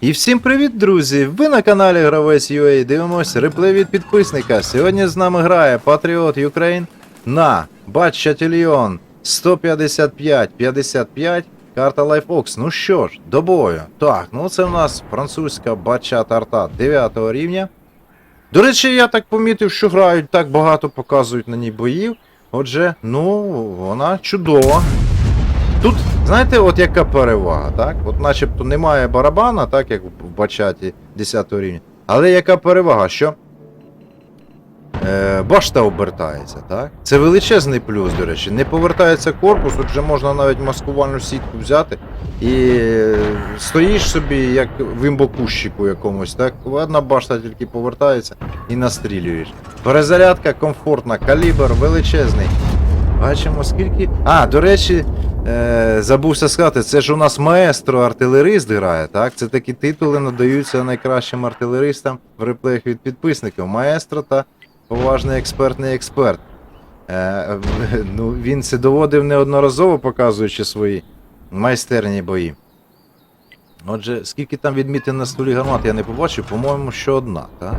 І всім привіт, друзі! Ви на каналі Гравець UA дивимось реплей від підписника. Сьогодні з нами грає Patriot Ukraine на Chatillon 155-55, карта LifeOx. Ну що ж, до бою. Так, ну це в нас французька бачат арта 9 рівня. До речі, я так помітив, що грають так багато, показують на ній боїв. Отже, ну, вона чудова. Тут, знаєте, от яка перевага, так? От начебто немає барабана, так як в бачаті 10 рівня. Але яка перевага, що е, башта обертається, так? Це величезний плюс, до речі. Не повертається корпус, от вже можна навіть маскувальну сітку взяти і е, стоїш собі, як в імбокущику якомусь, так? Одна башта тільки повертається і настрілюєш. Перезарядка комфортна, калібр величезний. Бачимо скільки. А, до речі, е, забувся сказати, це ж у нас маестро артилерист грає, так? Це такі титули надаються найкращим артилеристам в реплеях від підписників. Маестро та поважний експертний експерт. Е, ну, він це доводив неодноразово, показуючи свої майстерні бої. Отже, скільки там відмітин на столі гармат, я не побачив, по-моєму, що одна, так?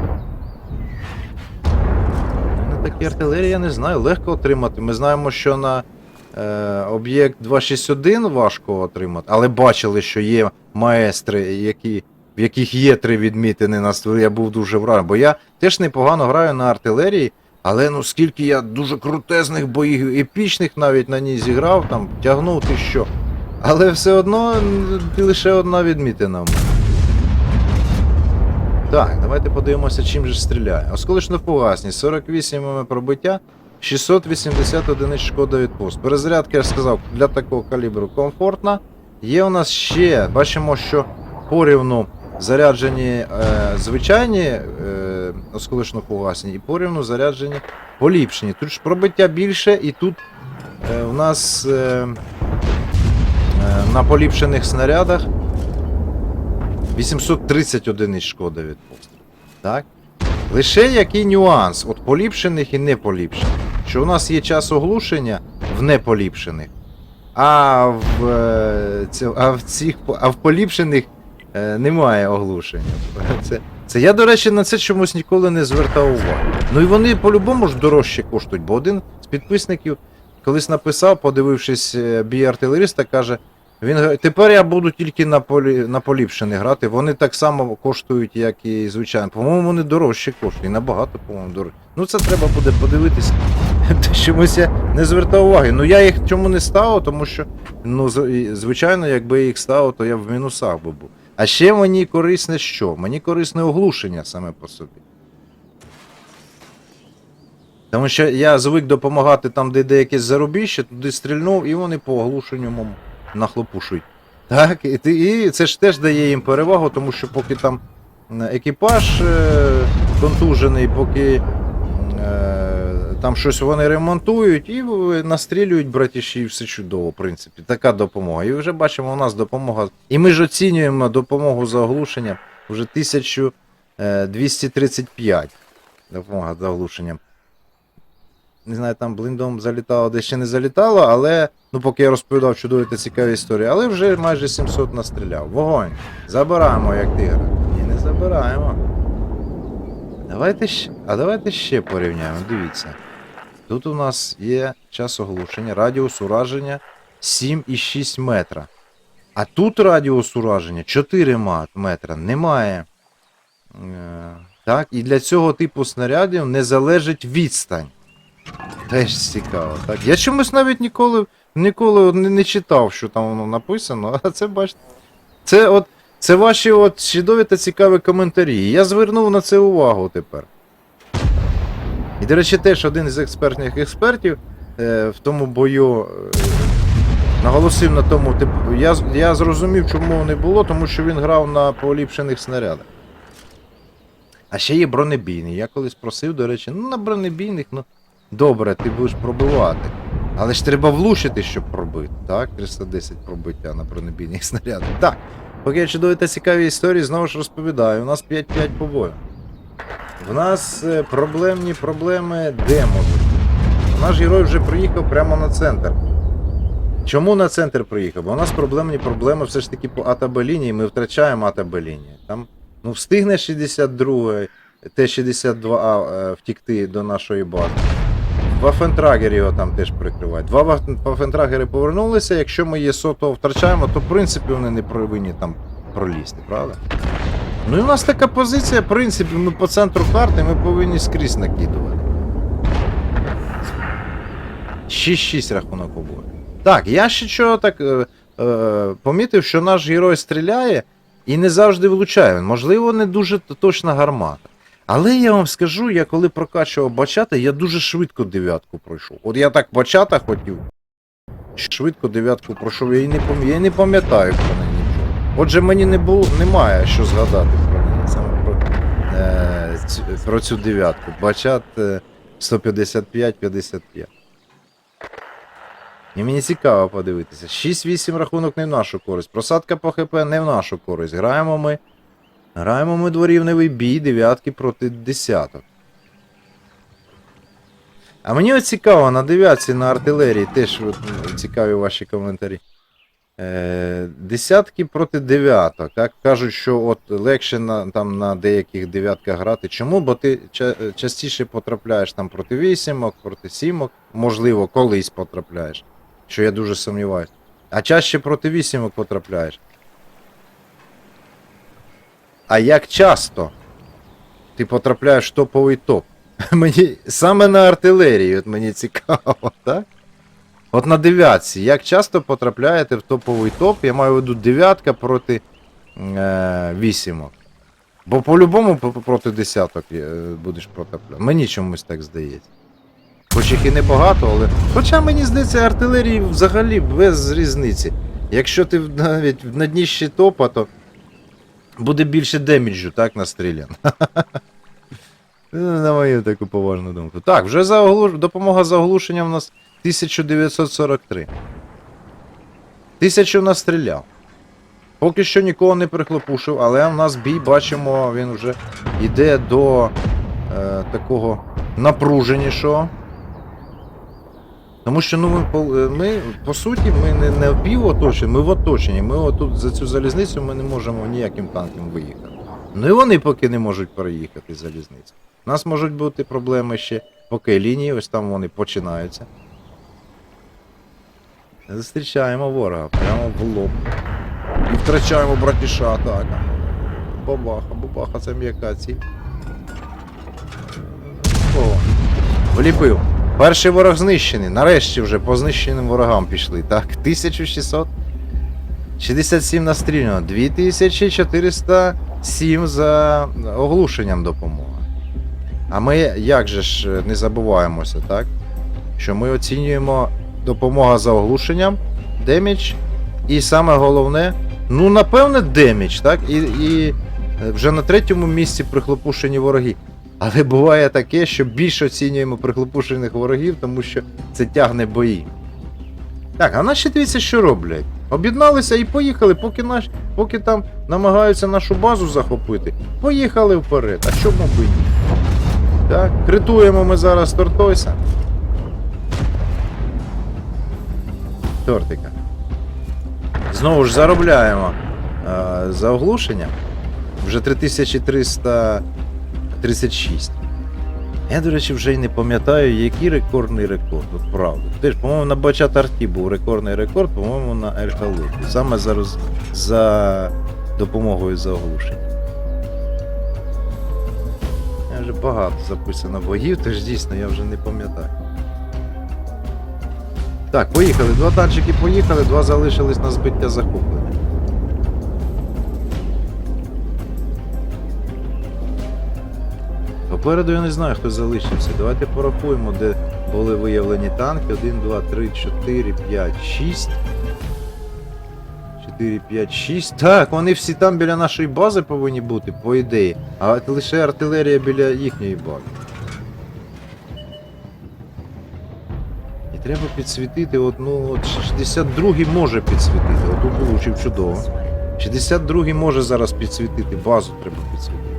На такій артилерії я не знаю, легко отримати. Ми знаємо, що на е, об'єкт 261 важко отримати, але бачили, що є маестри, які, в яких є три відмітини на столі. Я був дуже вражений. Бо я теж непогано граю на артилерії, але ну скільки я дуже крутезних боїв, епічних навіть на ній зіграв, там тягнув ти що. Але все одно лише одна відмітина. Так, давайте подивимося, чим же стріляє. Осколочно фугасні, 48 мм пробиття, 680 одиниць шкода від пуст. Перезарядка, я сказав, для такого калібру комфортна. Є у нас ще, бачимо, що порівну заряджені е, звичайні е, осколочно фугасні і порівну заряджені поліпшені. Тут ж пробиття більше, і тут е, у нас е, е, на поліпшених снарядах 830 одиниць шкода від пострілу. Так? Лише який нюанс от поліпшених і неполіпшених. Що у нас є час оглушення в неполіпшених, а в, е, а в, цих, а в поліпшених е, немає оглушення. Це, це я, до речі, на це чомусь ніколи не звертав уваги. Ну і вони по-любому ж дорожче коштують, бо один з підписників колись написав, подивившись е, бій артилериста, каже. Він тепер я буду тільки на полі на поліпшені грати. Вони так само коштують, як і звичайно. По-моєму, вони дорожче коштують. Набагато, по-моєму, дорожче. Ну це треба буде подивитися. Чомусь я не звертав уваги. Ну я їх чому не ставив, тому що, ну, звичайно, якби я їх ставив, то я в мінусах би був. А ще мені корисне що? Мені корисне оглушення саме по собі. Тому що я звик допомагати там, де йде якесь зарубіще, туди стрільнув, і вони по оглушенню нахлопушують. Так, і, і це ж теж дає їм перевагу, тому що поки там екіпаж е, контужений, поки там щось вони ремонтують і настрілюють братіші, і все чудово, в принципі. Така допомога. І вже бачимо, у нас допомога. І ми ж оцінюємо допомогу за оглушення вже 1235. Допомога за оглушенням. Не знаю, там блиндом залітало, де ще не залітало, але ну поки я розповідав чудові та цікаві історії, але вже майже 700 настріляв. Вогонь. Забираємо, як тигр. Ні, не забираємо. Давайте ще. А давайте ще порівняємо. Дивіться. Тут у нас є час оглушення, радіус ураження 7,6 метра. А тут радіус ураження 4 метра. Немає. Е, Так, і для цього типу снарядів не залежить відстань. Теж цікаво, так. Я чомусь навіть ніколи, ніколи не, не читав, що там воно написано, а це бачите. Це от. Це ваші от чудові та цікаві коментарі. Я звернув на це увагу тепер. І, до речі, теж один із експертних експертів е, в тому бою е, наголосив на тому, типу, я, я зрозумів, чому не було, тому що він грав на поліпшених снарядах. А ще є бронебійний. Я колись просив, до речі, ну на бронебійних, ну добре, ти будеш пробивати. Але ж треба влучити, щоб пробити. Так, 310 пробиття на бронебійних снарядах. Так. Поки я чудові та цікаві історії, знову ж розповідаю. У нас 5-5 по бою. В нас е, проблемні проблеми де можуть. Наш герой вже приїхав прямо на центр. Чому на центр приїхав? Бо у нас проблемні проблеми все ж таки по АТБ лінії, ми втрачаємо АТБ лінії. Там ну, встигне 62 Т-62А е, втікти до нашої бази. Вафентрагер його там теж прикривають. Два вафентрагери повернулися. Якщо ми є сотого втрачаємо, то в принципі вони не повинні там пролізти, правда? Ну і у нас така позиція, в принципі, ми по центру карти ми повинні скрізь накидувати. 6-6 рахунок обоє. Так, я ще чого так е, е, помітив, що наш герой стріляє і не завжди влучає. Можливо, не дуже точна гармата. Але я вам скажу, я коли прокачував бачата, я дуже швидко дев'ятку пройшов. От я так бачата хотів. Швидко дев'ятку пройшов, я і не, пам'ятаю про неї. Отже, мені не було, немає що згадати про. Саме про, е, цю, про цю дев'ятку. Бачат е, 155-55. І мені цікаво подивитися. 6-8 рахунок не в нашу користь. Просадка по ХП не в нашу користь. Граємо ми. Граємо ми дворівневий бій, дев'ятки проти десяток. А мені от цікаво, на дев'ятці на артилерії теж от, цікаві ваші коментарі. Е, десятки проти дев'яток. Так? Кажуть, що от легше на, там, на деяких дев'ятках грати. Чому? Бо ти ча- частіше потрапляєш там проти вісімок, проти сімок, можливо, колись потрапляєш. Що я дуже сумніваюся. А чаще проти вісімок потрапляєш. А як часто ти потрапляєш в топовий топ? Мені саме на артилерії, от мені цікаво, так? От на дев'ятці, як часто потрапляєте в топовий топ, я маю в виду дев'ятка проти е, вісімок. Бо по-любому проти десяток е, будеш потрапляти. Мені чомусь так здається. Хоч їх і небагато, але. Хоча мені здається, артилерії взагалі без різниці. Якщо ти навіть на дніщі топа, то буде більше деміджу, так, настрілян. На мою таку поважну думку. Так, вже за оглуш... допомога за оглушенням у нас 1943. Тисячу настріляв. Поки що нікого не прихлопушив, але в нас бій, бачимо, він вже йде до е, такого напруженішого. Тому що ну, ми, е, ми, по суті, ми не, не пів оточені, ми в оточенні. Ми отут за цю залізницю ми не можемо ніяким танком виїхати. Ну і вони поки не можуть переїхати залізницю. У нас можуть бути проблеми ще поки лінії, ось там вони починаються. Зустрічаємо ворога прямо в лоб. І втрачаємо братіша атака. Бабаха, бабаха, це м'яка ціль. О, вліпив. Перший ворог знищений. Нарешті вже по знищеним ворогам пішли. Так, 1667 настріляно, 2407 за оглушенням допомоги. А ми як же ж не забуваємося, так? Що ми оцінюємо допомога за оглушенням, демідж, і саме головне, ну напевне, демідж, так? І, і е, вже на третьому місці прихлопушені вороги. Але буває таке, що більше оцінюємо прихлопушених ворогів, тому що це тягне бої. Так, а наші дивіться, що роблять? Об'єдналися і поїхали, поки наш, поки там намагаються нашу базу захопити. Поїхали вперед. А чому б і ні? Так, критуємо ми зараз Тортойса. Тортика. Знову ж заробляємо е, за оглушення. Вже 3336. Я, до речі, вже й не пам'ятаю, який рекордний рекорд. От правда. Теж, по-моєму, на Бачат Арті був рекордний рекорд, по-моєму, на Ельхалу. Саме за допомогою за оглушення. Я вже багато записано боїв, тож дійсно я вже не пам'ятаю. Так, поїхали. Два танчики поїхали, два залишились на збиття захоплення. Попереду я не знаю, хто залишився. Давайте порахуємо, де були виявлені танки. 1, 2, 3, 4, 5, 6. 4, 5, 6. Так, вони всі там біля нашої бази повинні бути, по ідеї. А лише артилерія біля їхньої бази. Треба підсвітити одну. От ну, 62-й може підсвітити. Отут був учив чудово. 62-й може зараз підсвітити, базу треба підсвітити.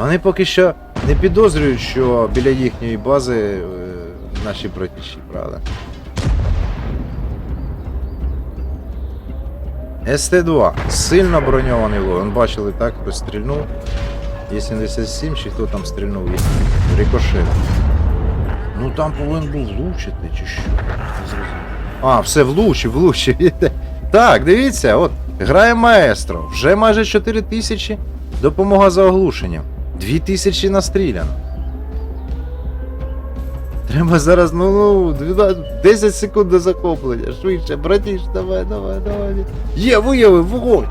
Вони поки що не підозрюють, що біля їхньої бази е, наші братіші, правда? СТ-2. Сильно броньований лон. Бачили, так, хтось стрільнув. Є 77 чи хто там стрільнув, є рикошет. Ну там повинен був влучити, чи що? А, все, влучив, влучив. Так, дивіться, от, грає маестро. Вже майже 4 тисячі. Допомога за оглушенням. 2 тисячі настріляно. Треба зараз, ну, ну, 12 10 секунд до захоплення. Швидше, братіш, давай, давай, давай. Є, виявив, вогонь.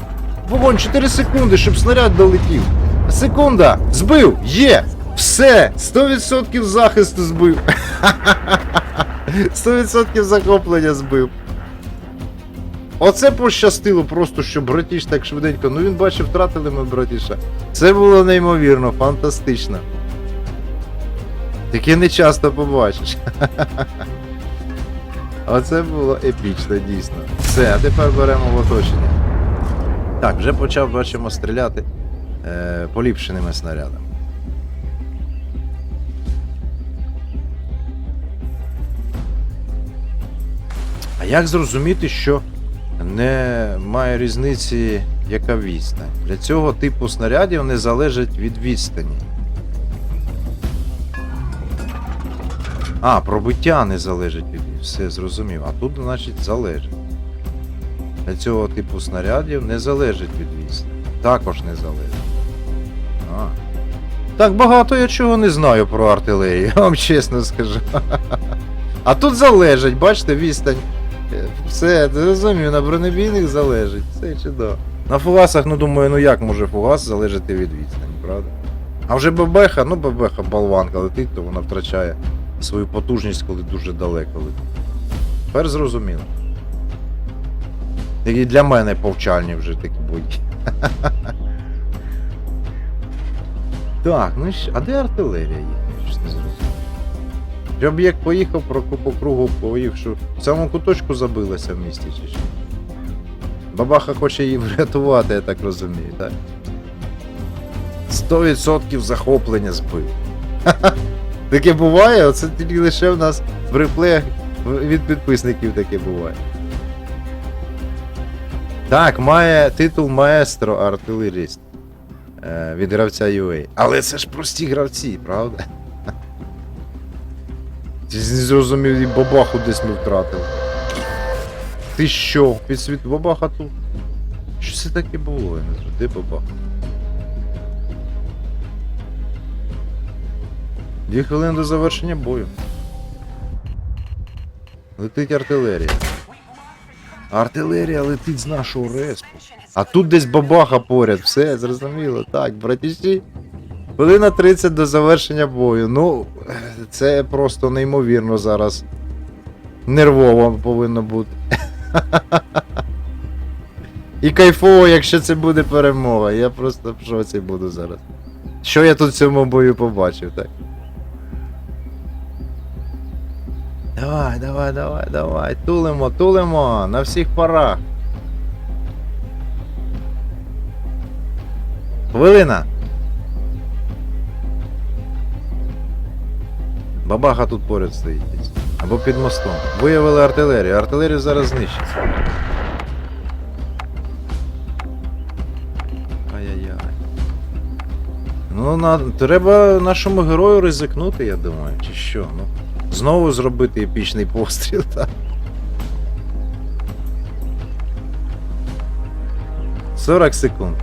Вогонь, 4 секунди, щоб снаряд долетів. Секунда! Збив! Є! Все! 100% захисту збив. 100% захоплення збив. Оце пощастило просто, що братіш так швиденько. Ну він бачив, втратили ми братіша. Це було неймовірно, фантастично. Таке не часто побачиш. Оце було епічно, дійсно. Все, а тепер беремо в оточення. Так, вже почав, бачимо, стріляти е, поліпшеними снарядами. Як зрозуміти, що немає різниці, яка відстань? Для цього типу снарядів не залежить від відстані. А, пробиття не залежить від все зрозумів. А тут, значить, залежить. Для цього типу снарядів не залежить від відстані. Також не залежить. А. Так багато я чого не знаю про артилерію, я вам чесно скажу. А тут залежить, бачите, відстань. Все, зрозумів, на бронебійних залежить. Все чудово. На фугасах, ну думаю, ну як може фугас залежати від відстані, правда? А вже бебеха, ну бебеха болванка летить, то вона втрачає свою потужність, коли дуже далеко летить. Тепер зрозуміло. І для мене повчальні вже такі бої. Так, ну а де артилерія є? Я щось не зрозумів. Чи об'єкт поїхав по кругу поїхав, що в самому куточку забилася в місті чи що? Бабаха хоче її врятувати, я так розумію, так? 100% захоплення збив. Таке буває, оце тільки лише в нас в реплеях від підписників таке буває. Так, має титул маестро артилеріст е, від гравця UA. Але це ж прості гравці, правда? Ти не зрозумів і бабаху десь ми втратили. Ти що? Підсвіт бабаха тут? Що це таке було? Я не знаю. Де бабаха? Дві хвилини до завершення бою. Летить артилерія. Артилерія летить з нашого респу. А тут десь бабаха поряд, все, зрозуміло. Так, братіші. Хвилина 30 до завершення бою. Ну, це просто неймовірно зараз. Нервово повинно бути. І кайфово, якщо це буде перемога. Я просто в шоці буду зараз. Що я тут в цьому бою побачив, так? Давай, давай, давай, давай. Тулимо, тулимо на всіх парах. Хвилина. Бабаха тут поряд стоїть. Або під мостом. Виявили артилерію. Артилерію зараз знищать. Ай-яй-яй. Ну, на... треба нашому герою ризикнути, я думаю, чи що. Ну, знову зробити епічний постріл, так. 40 секунд.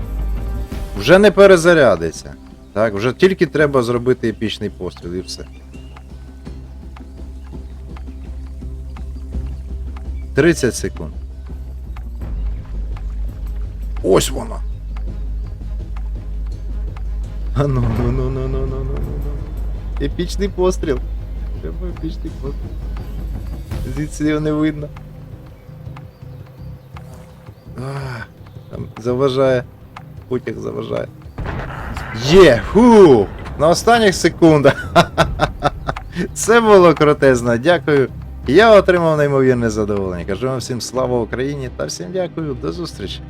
Вже не перезарядиться. Так, вже тільки треба зробити епічний постріл і все. 30 секунд. Ось вона. А ну, ну, ну, ну, ну, ну, ну, ну. Епічний постріл. Треба епічний постріл. Звідси його не видно. А, там заважає. Потяг заважає. Є! Фу! На останніх секундах. Це було крутезно, дякую. Я отримав неймовірне задоволення. Кажу вам всім слава Україні та всім дякую, до зустрічі.